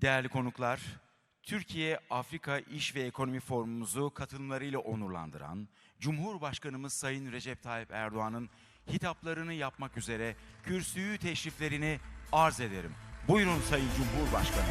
Değerli konuklar, Türkiye-Afrika İş ve Ekonomi Forumumuzu katılımlarıyla onurlandıran Cumhurbaşkanımız Sayın Recep Tayyip Erdoğan'ın hitaplarını yapmak üzere kürsüyü teşriflerini arz ederim. Buyurun Sayın Cumhurbaşkanım.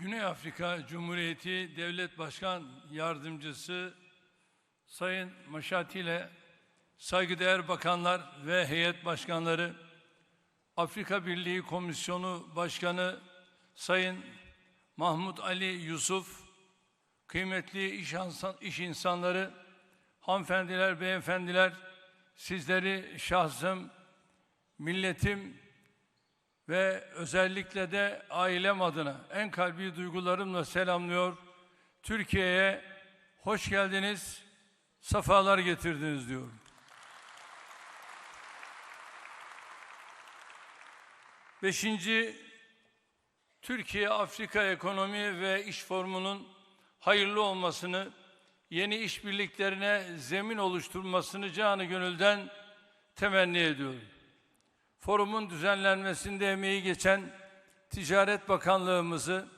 Güney Afrika Cumhuriyeti Devlet Başkan Yardımcısı Sayın Maşati ile saygıdeğer bakanlar ve heyet başkanları, Afrika Birliği Komisyonu Başkanı Sayın Mahmut Ali Yusuf, kıymetli iş, insan- iş insanları, hanımefendiler, beyefendiler, sizleri şahsım, milletim ve özellikle de ailem adına en kalbi duygularımla selamlıyor. Türkiye'ye hoş geldiniz, safalar getirdiniz diyorum. Beşinci Türkiye-Afrika Ekonomi ve İş Forumu'nun hayırlı olmasını, yeni işbirliklerine zemin oluşturmasını canı gönülden temenni ediyorum. Forumun düzenlenmesinde emeği geçen Ticaret Bakanlığımızı,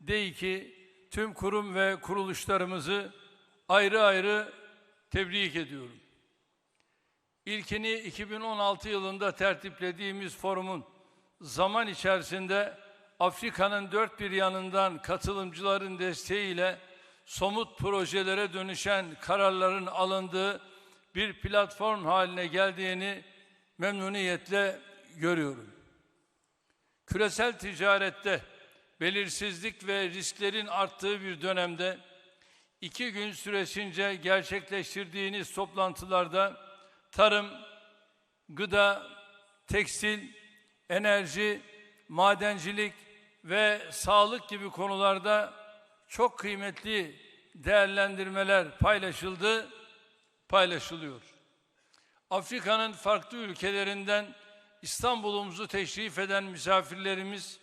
DEİK'i, tüm kurum ve kuruluşlarımızı ayrı ayrı tebrik ediyorum. İlkini 2016 yılında tertiplediğimiz forumun zaman içerisinde Afrika'nın dört bir yanından katılımcıların desteğiyle somut projelere dönüşen kararların alındığı bir platform haline geldiğini memnuniyetle görüyorum. Küresel ticarette belirsizlik ve risklerin arttığı bir dönemde iki gün süresince gerçekleştirdiğiniz toplantılarda tarım, gıda, tekstil, enerji, madencilik ve sağlık gibi konularda çok kıymetli değerlendirmeler paylaşıldı, paylaşılıyor. Afrika'nın farklı ülkelerinden İstanbul'umuzu teşrif eden misafirlerimiz,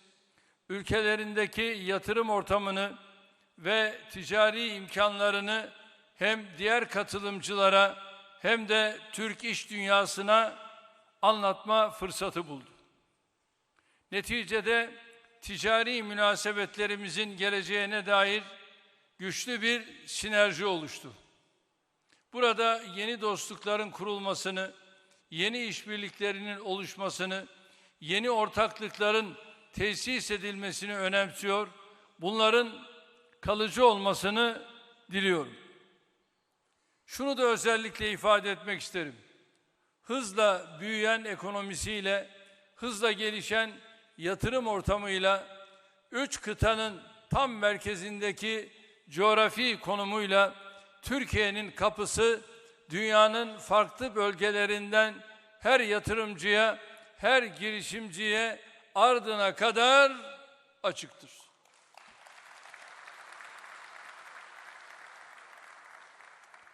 ülkelerindeki yatırım ortamını ve ticari imkanlarını hem diğer katılımcılara hem de Türk iş dünyasına anlatma fırsatı buldu. Neticede ticari münasebetlerimizin geleceğine dair güçlü bir sinerji oluştu. Burada yeni dostlukların kurulmasını, yeni işbirliklerinin oluşmasını, yeni ortaklıkların tesis edilmesini önemsiyor. Bunların kalıcı olmasını diliyorum. Şunu da özellikle ifade etmek isterim. Hızla büyüyen ekonomisiyle, hızla gelişen yatırım ortamıyla, üç kıtanın tam merkezindeki coğrafi konumuyla Türkiye'nin kapısı dünyanın farklı bölgelerinden her yatırımcıya, her girişimciye ardına kadar açıktır.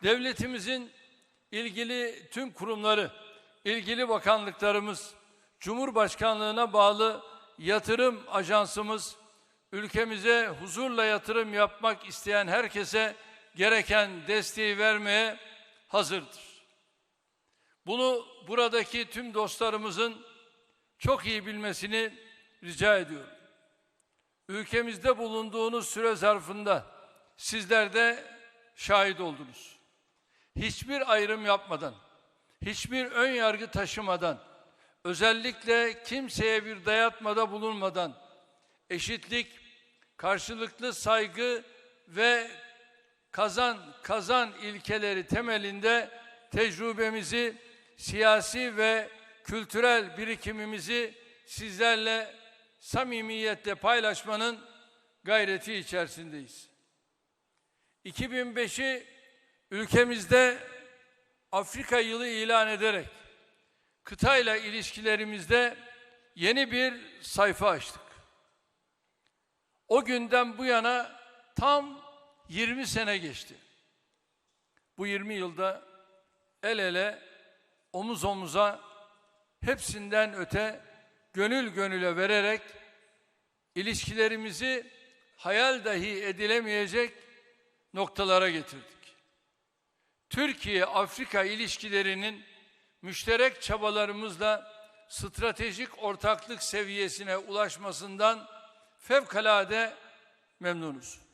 Devletimizin ilgili tüm kurumları, ilgili bakanlıklarımız, Cumhurbaşkanlığına bağlı yatırım ajansımız, ülkemize huzurla yatırım yapmak isteyen herkese gereken desteği vermeye hazırdır. Bunu buradaki tüm dostlarımızın çok iyi bilmesini rica ediyorum. Ülkemizde bulunduğunuz süre zarfında sizler de şahit oldunuz. Hiçbir ayrım yapmadan, hiçbir ön yargı taşımadan, özellikle kimseye bir dayatmada bulunmadan eşitlik, karşılıklı saygı ve kazan kazan ilkeleri temelinde tecrübemizi, siyasi ve kültürel birikimimizi sizlerle samimiyetle paylaşmanın gayreti içerisindeyiz. 2005'i ülkemizde Afrika yılı ilan ederek kıtayla ilişkilerimizde yeni bir sayfa açtık. O günden bu yana tam 20 sene geçti. Bu 20 yılda el ele, omuz omuza, hepsinden öte gönül gönüle vererek ilişkilerimizi hayal dahi edilemeyecek noktalara getirdik. Türkiye-Afrika ilişkilerinin müşterek çabalarımızla stratejik ortaklık seviyesine ulaşmasından fevkalade memnunuz.